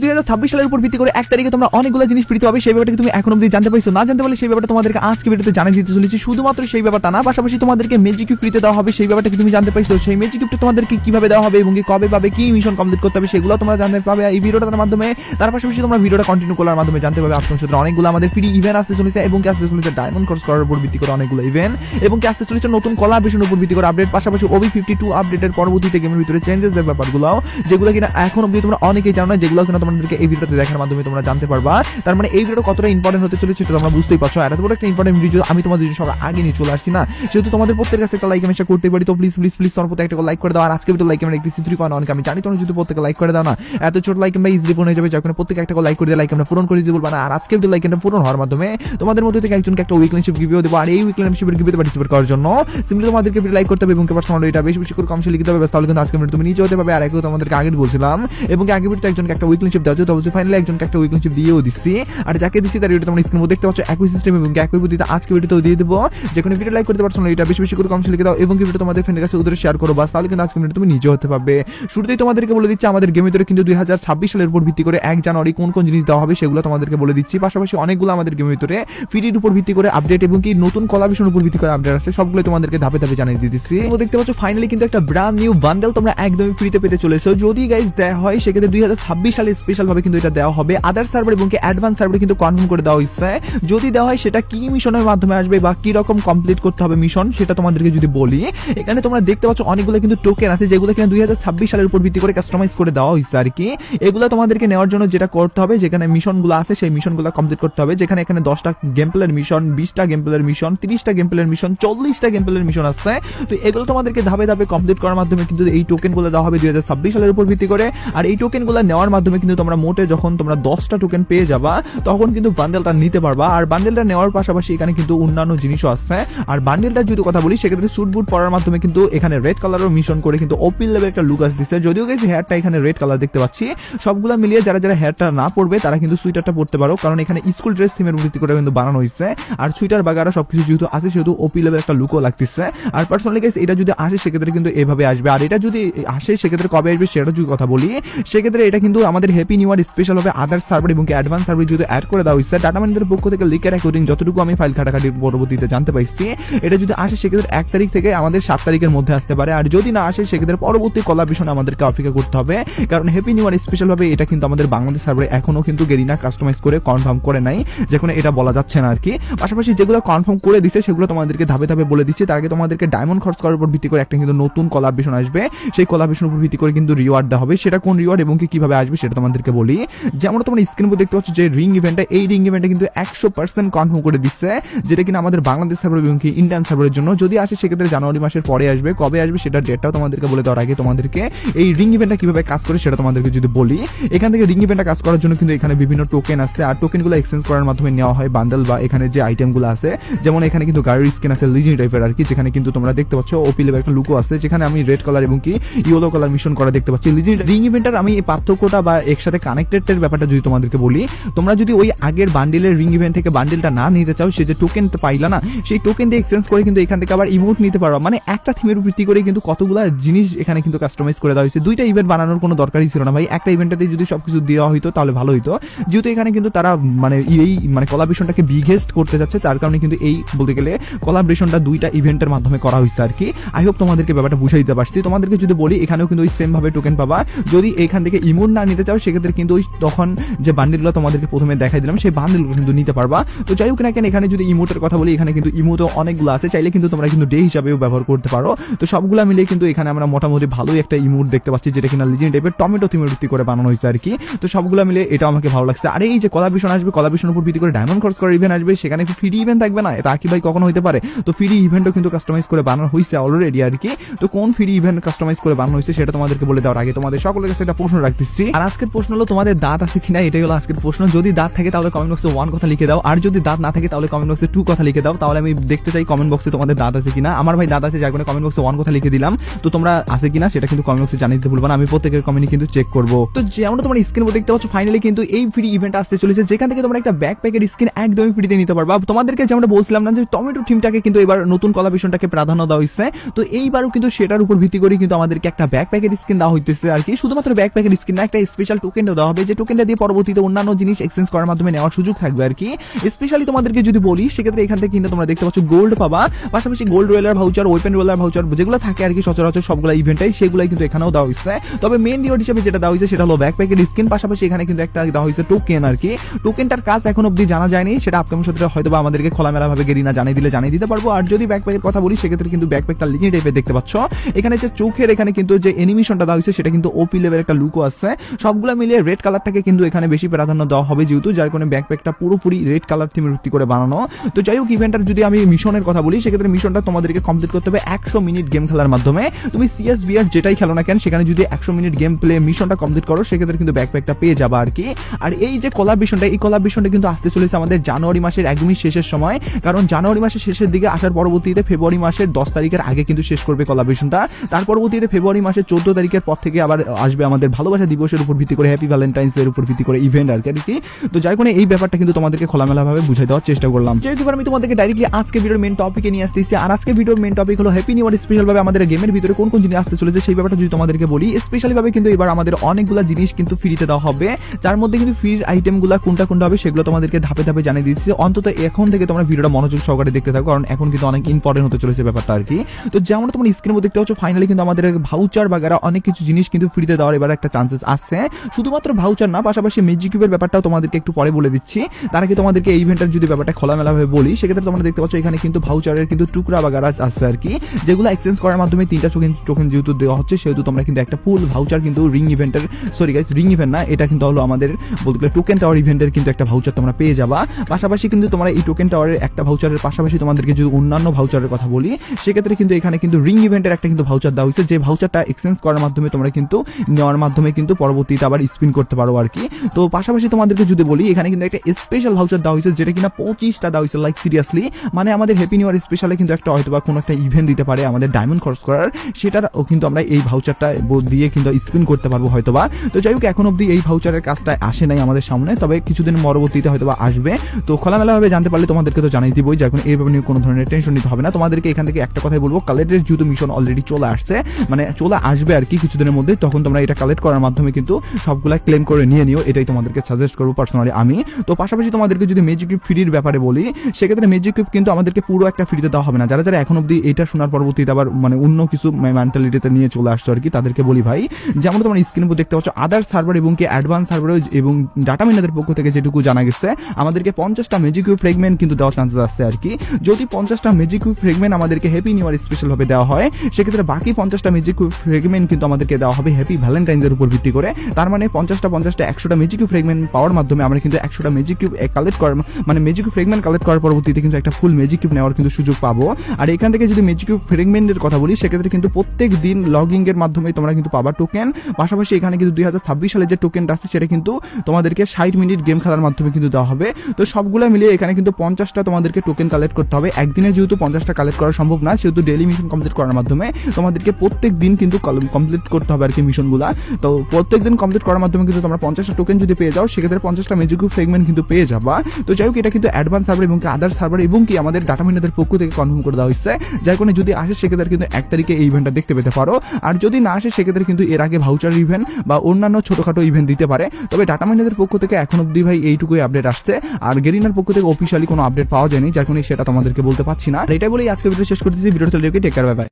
দুই হাজার ছাব্বিশ সালের উপর ভিত্তি করে এক তারিখে তোমরা অনেকগুলো জিনিস হবে সেই ব্যাপারটা তুমি এখন জানতে পারছ। না জানতে পারলে সেই ব্যাপারটা তোমাদেরকে আজকে ভিডিওতে জানিয়ে দিতে চলেছি। শুধুমাত্র সেই ব্যাপারটা না, পাশাপাশি তোমাদেরকে ফ্রিতে দেওয়া হবে, সেই ব্যাপারটা তুমি জানতে পারছ। সেই গিফটটা তোমাদেরকে কীভাবে দেওয়া হবে এবং কবে পাবে, কি মিশন কমপ্লিট করতে হবে, সেগুলো তোমরা জানতে পাবে এই ভিডিওটার মাধ্যমে। তার পাশাপাশি তোমরা ভিডিওটা কন্টিনিউ করার মাধ্যমে জানতে পারবে আপনার সাথে অনেকগুলো আমাদের ফ্রি ইভেন্ট আসতে চলেছে এবং আসতে চলেছে ডায়মন্ড কোর্স করার উপর ভিত্তি করে অনেকগুলো ইভেন্ট এবং আসতে চলেছে নতুন কলাবেশনের উপর ভিত্তি করে আপডেট পাশাপাশি ওবি ফিফটি টু আপডেটের পরবর্তীতে গেমের ভিতরে চেঞ্জেস এর ব্যাপারগুলো যেগুলো কিনা এখন অব্দি তোমরা অনেকেই জানো যেগুলো কিনা তোমাদেরকে এই ভিডিওতে দেখার মাধ্যমে তোমরা জানতে পারবা। তার মানে এই ভিডিওটা কতটা ইম্পর্টেন্ট হতে চলেছে সেটা তোমরা বুঝতেই পারছ। আর এত বড় একটা ইম্পর্টেন্ট ভিডিও আমি তোমাদের জন্য সবার আগে নিয়ে চলে আসছি না। সেহেতু তোমাদের প্রত্যেকের কাছে একটা লাইক আমি করতে পারি। তো প্লিজ প্লিজ প্লিজ তোমার প্রত্যেক একটা লাইক করে দাও। আর আজকে ভিডিও লাইক আমরা দেখতেছি থ্রি পয়েন্ট অনেক। আমি জানি তোমরা যদি প্রত্যেকে লাইক করে দাও না, এত ছোট লাইক আমরা ইজিলি পূরণ হয়ে যাবে। যখন প্রত্যেকে একটা লাইক করে দিয়ে লাইক আমরা পূরণ করে দিতে বলব না। আর আজকে ভিডিও লাইক এটা পূরণ হওয়ার মাধ্যমে তোমাদের মধ্যে থেকে একজনকে একটা উইকলিনশিপ গিভিও দেবো। আর এই উইকলিনশিপের গিভিতে পার্টিসিপেট করার জন্য সিম্পলি তোমাদেরকে ভিডিও লাইক করতে হবে এবং পার্সোনাল এটা বেশি বেশি করে কম সে লিখতে হবে তাহলে কিন্তু আজকে তুমি নিচে হতে পারবে আর একটু তোমাদেরকে আগে বলছিলাম এবং আগে ভিডিওতে একজনকে একটা উইকলিনশিপ দেওয়া যেত অবশ্যই ফাইনালি একজনকে একটা উইকলিনশিপ দিয়েও দিচ্ছি। আর যাকে দিচ্ছি তার ভিডিও তোমরা স্ক্রিন দেখতে পাচ্ছ, একই সিস্টেম এবং একই পদ্ধতিতে আজকে ভিডিওতেও দিয়ে দেবো। যে কোনো ভিডিও লাইক করতে পারছ না, এটা বেশি বেশি করে কম লিখে দাও এবং ভিডিও তোমাদের ফ্রেন্ডের কাছে ওদের শেয়ার করো, বাস তাহলে কিন্তু আজকে ভিডিও তুমি নিজে হতে পারবে। শুরুতেই তোমাদেরকে বলে দিচ্ছি, আমাদের গেমের ভিতরে কিন্তু দুই হাজার ছাব্বিশ সালের উপর ভিত্তি করে এক জানুয়ারি কোন কোন জিনিস দেওয়া হবে সেগুলো তোমাদেরকে বলে দিচ্ছি। পাশাপাশি অনেকগুলো আমাদের গেমের ভিতরে ফ্রির উপর ভিত্তি করে আপডেট এবং কি নতুন কলাভিশনের উপর ভিত্তি করে আপডেট আছে সবগুলো তোমাদেরকে ধাপে ধাপে জানিয়ে দিতেছি তো দেখতে পাচ্ছ ফাইনালি কিন্তু একটা ব্র্যান্ড নিউ বান্ডেল তোমরা একদমই ফ্রিতে পেতে চলেছো। যদি গাইজ দেওয়া হয়, সেক্ষেত্রে দুই হাজার ছাব্বিশ সালে স্পেশাল ভাবে কিন্তু এটা দেওয়া হবে। আদার সার্ভার এবং অ্যাডভান্স সার্ভারে কিন্তু কনফার্ম করে দেওয়া হয়েছে। যদি দেওয়া হয়, সেটা কি মিশনের মাধ্যমে আসবে বা কি রকম কমপ্লিট করতে হবে মিশন সেটা তোমাদেরকে যদি বলি। এখানে তোমরা দেখতে পাচ্ছ অনেকগুলো কিন্তু টোকেন আছে, যেগুলো কিনা দুই হাজার ছাব্বিশ সালের উপর ভিত্তি করে কাস্টমাইজ করে দেওয়া হয়েছে আর কি। এগুলো তোমাদেরকে নেওয়ার জন্য যেটা করতে হবে, যেখানে মিশনগুলো আছে, সেই মিশনগুলো কমপ্লিট করতে হবে। যেখানে এখানে দশটা গেম প্লের মিশন বিশটা গেম প্লের মিশন তিরিশটা গেম প্লের মিশন চল্লিশটা গেম প্লের মিশন আছে। তো এগুলো তোমাদেরকে ধাপে ধাপে কমপ্লিট করার মাধ্যমে কিন্তু এই টোকেনগুলো দেওয়া হবে দুই হাজার ছাব্বিশ সালের উপর ভিত্তি করে। আর এই টোকেনগুলো নেওয়ার মাধ্যমে কিন্তু তোমরা মোটে যখন তোমরা দশটা টোকেন পেয়ে যাবা, তখন কিন্তু বান্ডেলটা নিতে পারবা। আর বান্ডেলটা নেওয়ার পাশাপাশি এখানে কিন্তু অন্যান্য জিনিসও আছে। আর বান্ডেলটা যদি কথা বলি, সেক্ষেত্রে স্যুট বুট পরার মাধ্যমে কিন্তু এখানে রেড কালারও মিশন করে কিন্তু ওপিল লেভেল একটা লুক আসতেছে যদিও গেছে হেয়ারটা এখানে রেড কালার দেখতে পাচ্ছি। সবগুলো মিলিয়ে যারা যারা হেয়ারটা না পড়বে তারা কিন্তু সুইটারটা পড়তে পারো। কারণ এখানে স্কুল ড্রেস থিমের ভিত্তি করে কিন্তু বানানো হয়েছে। আর সুইটার বাগারা সবকিছু যেহেতু আছে, সেহেতু ওপি লেভেল একটা লুকও লাগতেছে। আর পার্সোনালি গেছে এটা যদি আসে, সেক্ষেত্রে কিন্তু এভাবে আসবে। আর এটা যদি আসে, সেক্ষেত্রে কবে আসবে, সেটা যদি কথা বলি, সেক্ষেত্রে এটা কিন্তু আমাদের হ্যাপি নিউ ইয়ার স্পেশাল হবে আদার সার্ভার এবং অ্যাডভান্স সার্ভার যদি অ্যাড করে দেওয়া হয়েছে ডাটা ম্যানেজারের পক্ষ থেকে লিকের অ্যাকর্ডিং যতটুকু আমি ফাইল ঘাটাঘাটি পরবর্তীতে জানতে পারছি, এটা যদি আসে সেক্ষেত্রে এক তারিখ থেকে আমাদের সাত তারিখের মধ্যে আসতে পারে। আর যদি না আসে সেক্ষেত্রে পরবর্তী কলা বিষয় আমাদেরকে অপেক্ষা করতে হবে। কারণ হ্যাপি নিউ ইয়ার স্পেশাল ভাবে এটা কিন্তু আমাদের বাংলাদেশ সার্ভারে এখনও কিন্তু গেরিনা কাস্টমাইজ করে কনফার্ম করে নাই, যেখানে এটা বলা যাচ্ছে না আর কি পাশাপাশি যেগুলো কনফার্ম করে দিছে সেগুলো তোমাদেরকে ধাপে ধাপে বলে দিচ্ছে। তার আগে তোমাদেরকে ডায়মন্ড খরচ করার উপর ভিত্তি করে একটা কিন্তু নতুন কলাবেশন আসবে। সেই কলাবেশন উপর ভিত্তি করে কিন্তু রিওয়ার্ড দেওয়া হবে। সেটা কোন রিওয়ার্ড এবং কি কীভাবে আসবে সেটা তোমাদেরকে বলি যেমন তোমরা স্ক্রিন দেখতে পাচ্ছ যে রিং ইভেন্টটা এই রিং ইভেন্টটা কিন্তু একশো পার্সেন্ট কনফার্ম করে দিচ্ছে, যেটা কিনা আমাদের বাংলাদেশ সার্ভার এবং কি ইন্ডিয়ান সার্ভারের জন্য। যদি আসে, সেক্ষেত্রে জানুয়ারি মাসের পরে আসবে, কবে আসবে সেটার ডেটটাও তোমাদেরকে বলে দেওয়ার আগে তোমাদেরকে এই রিং ইভেন্টটা কীভাবে কাজ করে সেটা তোমাদেরকে যদি বলি, এখান থেকে রিং ইভেন্টটা কাজ করার জন্য কিন্তু এখানে বিভিন্ন টোকেন আছে, আর টোকেনগুলো এক্সচেঞ্জ করার মাধ্যমে নেওয়া হয় বান্ডেল বা এখানে যে আইটেমগুলো আছে, যেমন এখানে কিন্তু গাড়ির স্কিন আছে লিজেন্ড টাইপের আর কি, যেখানে কিন্তু তোমরা দেখতে পাচ্ছ ওপি লেভেল একটা লুকো আছে, যেখানে আমি রেড কালার এবং কি ইয়েলো কালার মিশন করা দেখতে পাচ্ছি। লিজেন্ড রিং ইভেন্টার আমি পার্থক্যটা বা একসাথে কানেক্টেড এর ব্যাপারটা যদি তোমাদেরকে বলি, তোমরা যদি ওই আগের বান্ডিলের রিং ইভেন্ট থেকে বান্ডিলটা না নিতে চাও, সে যে টোকেন পাইলা না, সেই টোকেন দিয়ে এক্সচেঞ্জ করে কিন্তু এখান থেকে আবার ইমোট নিতে পারবা মানে একটা থিমের ভিত্তি করে কিন্তু কতগুলো জিনিস এখানে কিন্তু কাস্টমাইজ করে দেওয়া হয়েছে। দুইটা ইভেন্ট বানানোর কোনো দরকারই ছিল না ভাই। একটা ইভেন্টটাতে যদি সবকিছু দেওয়া হইতো, তাহলে ভালো হইতো। যেহেতু এখানে কিন্তু তারা মানে এই মানে কলাবেশনটাকে বিগেস্ট করতে যাচ্ছে, তার কারণে কিন্তু এই বলতে গেলে কলাবরেশনটা দুইটা ইভেন্টের মাধ্যমে করা হয়েছে আর কি। আই হোপ তোমাদেরকে ব্যাপারটা বুঝাই দিতে পারছি। তোমাদেরকে যদি বলি, এখানেও কিন্তু ওই সেম ভাবে টোকেন পাবা। যদি এখান থেকে ইমোট না নিতে চাও সেক্ষেত্রে কিন্তু ওই তখন যে বান্ডিলগুলো তোমাদেরকে প্রথমে দেখাই দিলাম, সেই বান্ডিলগুলো কিন্তু নিতে পারবা। তো যাই হোক না কেন, এখানে যদি ইমোটের কথা বলি, এখানে কিন্তু ইমোটও অনেকগুলো আছে। চাইলে কিন্তু তোমরা কিন্তু ডে হিসাবেও ব্যবহার করতে পারো। তো সবগুলো মিলে কিন্তু এখানে আমরা মোটামুটি ভালোই একটা ইমোট দেখতে পাচ্ছি, যেটা কিনা লিজেন্ড টাইপের টমেটো থিমের ভিত্তি করে বানানো হয়েছে আর কি তো সবগুলো মিলে এটা আমাকে ভালো লাগছে। আর, এই যে কলাভিশন আসবে কলাভিশন উপর ভিত্তি করে ডায়মন্ড খরচ করার ইভেন্ট আসবে, সেখানে ফ্রি ইভেন্ট থাকবে না? এটা কি ভাই কখনো হতে পারে। তো ফ্রি ইভেন্টও কিন্তু কাস্টমাইজ করে বানানো হয়েছে অলরেডি আর কি তো কোন ফ্রি ইভেন্ট কাস্টমাইজ করে বানানো হয়েছে সেটা তোমাদেরকে বলে দেওয়ার আগে তোমাদের সকলের কাছে একটা প্রশ্ন রাখতেছি। আর আজকের প্রশ্ন হলো, তোমাদের দাঁত আছে কিনা? এটাই হলো আজকের প্রশ্ন। যদি দাঁত থাকে, তাহলে কমেন্ট বক্সে ওয়ান কথা লিখে দাও। আর যদি দাঁত না থাকে, তাহলে কমেন্ট বক্সে টু কথা লিখে দাও। তাহলে আমি দেখতে চাই কমেন্ট বক্সে তোমাদের দাঁত আছে কিনা। আমার ভাই দাঁত আছে, যার কারণে কমেন্ট বক্সে ওয়ান কথা লিখে দিলাম। তো তোমরা আছে কিনা, সেটা কিন্তু কমেন্ট বক্সে জানিয়ে দিতে ভুলবো না। আমি প্রত্যেকের কমেন্ট কিন্তু চেক করব। তো যেমন তোমরা স্ক্রিন দেখতে পাচ্ছ ফাইনালি কিন্তু এই ফ্রি ইভেন্ট আসতে চলেছে। যেখান থেকে তোমরা একটা ব্যাক প্যাকের স্কিন একদমই ফ্রিতে নিতে পারবা। তোমাদেরকে যেমন বলছিলাম না যে টমেটো টিমটাকে কিন্তু এবার নতুন কলা কলাবেশনটাকে প্রাধান্য দেওয়া হয়েছে। তো এইবারও কিন্তু সেটার উপর ভিত্তি করে কিন্তু আমাদেরকে একটা ব্যাক প্যাকের স্কিন দেওয়া হইতেছে আর কি। শুধুমাত্র ব্যাক প্যাকের স্কিন না, একটা স্পেশাল টোকেনটা দেওয়া হবে। যে টোকেনটা দিয়ে পরবর্তীতে অন্যান্য জিনিস এক্সচেঞ্জ করার মাধ্যমে নেওয়ার সুযোগ থাকবে আর কি। স্পেশালি তোমাদেরকে যদি বলি, সেক্ষেত্রে এখান থেকে কিন্তু তোমরা দেখতে পাচ্ছ গোল্ড পাবা। পাশাপাশি গোল্ড রোয়েলার ভাউচার ওপেন রোয়েলার ভাউচার যেগুলো থাকে আর কি সচরাচর সবগুলো ইভেন্টাই সেগুলাই কিন্তু এখানেও দেওয়া হয়েছে। তবে মেন রিওয়ার্ড হিসেবে যেটা দেওয়া হয়েছে, সেটা হলো ব্যাকপ্যাকের স্কিন পাশাপাশি এখানে কিন্তু একটা দেওয়া হয়েছে টোকেন আর কি। টোকেনটার কাজ এখন অব্দি জানা যায়নি। সেটা আপকামিং সত্রে হয়তো বা আমাদেরকে খোলামেলা ভাবে গেরিনা জানিয়ে দিলে জানিয়ে দিতে পারব। আর যদি ব্যাকপ্যাকের কথা বলি, সেক্ষেত্রে কিন্তু ব্যাকপ্যাকটা লিগি টাইপের দেখতে পাচ্ছ। এখানে যে চোখের এখানে কিন্তু যে অ্যানিমেশনটা দেওয়া হয়েছে, সেটা কিন্তু ওপি লেভেল একটা লুকও আছে। সবগুলো মিলিয়ে রেড কালারটাকে কিন্তু এখানে বেশি প্রাধান্য দেওয়া হবে যেহেতু, যার কারণে ব্যাকপ্যাকটা পুরোপুরি রেড কালার থিমে ভিত্তি করে বানানো। তো যাই হোক ইভেন্টার যদি আমি মিশনের কথা বলি, সেক্ষেত্রে মিশনটা তোমাদেরকে কমপ্লিট করতে হবে একশো মিনিট গেম খেলার মাধ্যমে। তুমি সিএস বিআর যেটাই খেলো না কেন, সেখানে যদি একশো মিনিট গেম প্লে মিশনটা কমপ্লিট করো, সেক্ষেত্রে কিন্তু ব্যাকপ্যাকটা পেয়ে যাবে আর কি। আর এই যে কলার মিশনটা এই কলার মিশনটা কিন্তু আসতে চলেছে আমাদের জানুয়ারি মাসের একদমই শেষের সময়। কারণ জানুয়ারি মাসের শেষের দিকে আসার পরবর্তীতে ফেব্রুয়ারি মাসের দশ তারিখের আগে কিন্তু শেষ করবে কলা কলাবেশনটা তার পরবর্তীতে ফেব্রুয়ারি মাসের চোদ্দ তারিখের পর থেকে আবার আসবে আমাদের ভালোবাসা দিবসের উপর ভিত্তি করে হ্যাপি ভ্যালেন্টাইন্স এর উপর ভিত্তি করে ইভেন্ট আর কি তো যাই কোনো এই ব্যাপারটা কিন্তু তোমাদেরকে খোলামেলা ভাবে বুঝাই দেওয়ার চেষ্টা করলাম। যেহেতু আমি তোমাদেরকে ডাইরেক্টলি আজকে ভিডিওর মেন টপিকে নিয়ে আসতেছি, আর আজকে ভিডিওর মেন টপিক হলো হ্যাপি নিউ ইয়ার স্পেশাল ভাবে আমাদের গেমের ভিতরে কোন কোন জিনিস আসতে চলেছে সেই ব্যাপারটা যদি তোমাদেরকে বলি স্পেশালি ভাবে কিন্তু এবার আমাদের অনেকগুলো জিনিস কিন্তু ফ্রিতে দেওয়া হবে। যার মধ্যে কিন্তু ফ্রির আইটেমগুলো কোনটা কোনটা হবে সেগুলো তোমাদেরকে ধাপে ধাপে জানিয়ে দিচ্ছি। অন্তত এখন থেকে তোমরা ভিডিওটা মনোযোগ সহকারে দেখতে থাকো, কারণ এখন কিন্তু অনেক ইম্পর্টেন্ট হতে চলেছে ব্যাপারটা আর কি। তো যেমন তোমরা স্ক্রিনের মধ্যে দেখতে পাচ্ছ ফাইনালি কিন্তু আমাদের ভাউচার বাগারা অনেক কিছু জিনিস কিন্তু ফ্রিতে দেওয়ার এবার একটা চান্সেস আসছে। শুধুমাত্র ভাউচার না, পাশাপাশি ম্যাজিক কিউবের ব্যাপারটাও তোমাদেরকে একটু পরে বলে দিচ্ছি। তার আগে তোমাদেরকে এই ইভেন্টের যদি ব্যাপারটা খোলামেলা ভাবে বলি, সেক্ষেত্রে তোমরা দেখতে পাচ্ছ এখানে কিন্তু ভাউচারের কিন্তু টুকরা বা বাগারা আছে আর কি, যেগুলো এক্সচেঞ্জ করার মাধ্যমে তিনটা টোকেন টোকেন যেহেতু দেওয়া হচ্ছে, সেহেতু তোমরা কিন্তু একটা ফুল ভাউচার কিন্তু রিং ইভেন্টের সরি গাইস রিং ইভেন্ট না, এটা কিন্তু হলো আমাদের বলতে গেলে টোকেন টাওয়ার ইভেন্টের কিন্তু একটা ভাউচার তোমরা পেয়ে যাবা। পাশাপাশি কিন্তু তোমরা এই টোকেন টাওয়ারের একটা ভাউচারের পাশাপাশি তোমাদেরকে যদি অন্যান্য ভাউচারের কথা বলি, সেক্ষেত্রে কিন্তু এখানে কিন্তু রিং ইভেন্টের একটা কিন্তু ভাউচার দেওয়া হয়েছে, যে ভাউচারটা এক্সচেঞ্জ করার মাধ্যমে তোমরা কিন্তু, নেওয়ার মাধ্যমে কিন্তু পরবর্তীতে আবার স্পিন করতে পারো আর কি। তো পাশাপাশি তোমাদেরকে যদি বলি, এখানে কিন্তু একটা স্পেশাল ভাউচার দেওয়া হয়েছে, যেটা কিনা পঁচিশটা দেওয়া হয়েছে লাইক সিরিয়াসলি মানে আমাদের হ্যাপি নিউ ইয়ার স্পেশালে কিন্তু একটা হয়তো বা কোনো একটা ইভেন্ট দিতে পারে আমাদের ডায়মন্ড খরচ করার। সেটার কিন্তু আমরা এই ভাউচারটা দিয়ে কিন্তু স্পিন করতে পারব হয়তো বা। তো যাই হোক, এখন অব্দি এই ভাউচারের কাজটা আসে নাই আমাদের সামনে, তবে কিছুদিন পরবর্তীতে হয়তো বা আসবে। তো খোলামেলাভাবে জানতে পারলে তোমাদেরকে তো জানাই দিবই যে এখন এই ব্যাপারে কোনো ধরনের টেনশন নিতে হবে না। তোমাদেরকে এখান থেকে একটা কথাই বলব কালেক্টের যেহেতু মিশন অলরেডি চলে আসছে মানে চলে আসবে আর কি কিছুদিনের মধ্যে, তখন তোমরা এটা কালেক্ট করার মাধ্যমে কিন্তু সবগুলা ক্লেম করে নিয়ে নিও, এটাই তোমাদেরকে সাজেস্ট করব পার্সোনালি আমি। তো পাশাপাশি তোমাদেরকে যদি মেজিক কিউব ফ্রির ব্যাপারে বলি, সেক্ষেত্রে মেজিক কিউব কিন্তু আমাদেরকে পুরো একটা ফ্রিতে দেওয়া হবে না। যারা যারা এখন অব্দি এটা শোনার পরবর্তীতে আবার মানে অন্য কিছু মেন্টালিটিতে নিয়ে চলে আসছো আর কি, তাদেরকে বলি ভাই, যেমন তোমার স্ক্রিন উপর দেখতে পাচ্ছ আদার সার্ভার এবং কি অ্যাডভান্স সার্ভার এবং ডাটা মিনাদের পক্ষ থেকে যেটুকু জানা গেছে, আমাদেরকে পঞ্চাশটা মেজিক কিউব ফ্রেগমেন্ট কিন্তু দেওয়ার চান্সেস আছে আর কি। যদি পঞ্চাশটা মেজিক কিউব ফ্রেগমেন্ট আমাদেরকে হ্যাপি নিউ ইয়ার স্পেশাল ভাবে দেওয়া হয়, সেক্ষেত্রে বাকি পঞ্চাশটা মেজিক কিউব ফ্রেগমেন্ট কিন্তু আমাদেরকে দেওয়া হবে হ্যাপি ভ্যালেন্টাইন্সের উপর ভিত্তি করে। তার মানে পঞ্চাশটা পঞ্চাশটা, একশোটা মেজিক ফ্রেগমেন্ট পাওয়ার মাধ্যমে আমরা কিন্তু একশোটা মেজিক কিউব কালেক্ট করার মানে মেজিক ফ্রেগমেন্ট কালেক্ট করার পরবর্তীতে কিন্তু একটা ফুল মেজিক কিউব নেওয়ার কিন্তু সুযোগ পাবো। আর এখান থেকে যদি মেজিক ফ্রেগমেন্টের কথা বলি, সেক্ষেত্রে কিন্তু প্রত্যেক দিন লগিং এর মাধ্যমে তোমরা কিন্তু পাবা টোকেন পাশাপাশি এখানে কিন্তু দুই হাজার ছাব্বিশ সালে যে টোকেনটা আছে সেটা কিন্তু তোমাদেরকে ষাট মিনিট গেম খেলার মাধ্যমে কিন্তু দেওয়া হবে। তো সবগুলো মিলিয়ে এখানে কিন্তু পঞ্চাশটা তোমাদেরকে টোকেন কালেক্ট করতে হবে। একদিনে যেহেতু পঞ্চাশটা কালেক্ট করা সম্ভব না, সেহেতু ডেলি মিশন কমপ্লিট করার মাধ্যমে তোমাদেরকে প্রত্যেক দিন কিন্তু কমপ্লিট করতে হবে আর কি মিশনগুলো তো প্রত্যেক দিন কমপ্লিট করার মাধ্যমে কিন্তু তোমরা পঞ্চাশটা টোকেন যদি পেয়ে যাও, সেক্ষেত্রে পঞ্চাশটা মেজিক ফ্রেগমেন্ট কিন্তু পেয়ে যাবা। তো যাই হোক, এটা কিন্তু অ্যাডভান্স সার্ভার এবং আদার সার্ভার এবং কি আমাদের ডাটা মিনাদের পক্ষ থেকে কনফার্ম করে দেওয়া হয়েছে। যার কারণে যদি আসে, সেক্ষেত্রে কিন্তু এক তারিখে এই ইভেন্টটা দেখতে পেতে পারো। আর যদি না আসে, সেক্ষেত্রে কিন্তু এর আগে ভাউচার ইভেন্ট বা অন্যান্য ছোটখাটো ইভেন্ট দিতে পারে। তবে ডাটা মাইনাদের পক্ষ থেকে এখন অব্দি ভাই এইটুকুই আপডেট আসছে। আর গেরিনার পক্ষ থেকে অফিসিয়ালি কোনো আপডেট পাওয়া যায়নি, যার কারণে সেটা তোমাদেরকে বলতে পারছি না। এটাই বলেই আজকে ভিডিও শেষ করতেছি। ভিডিও চলে টেক কেয়ার বাই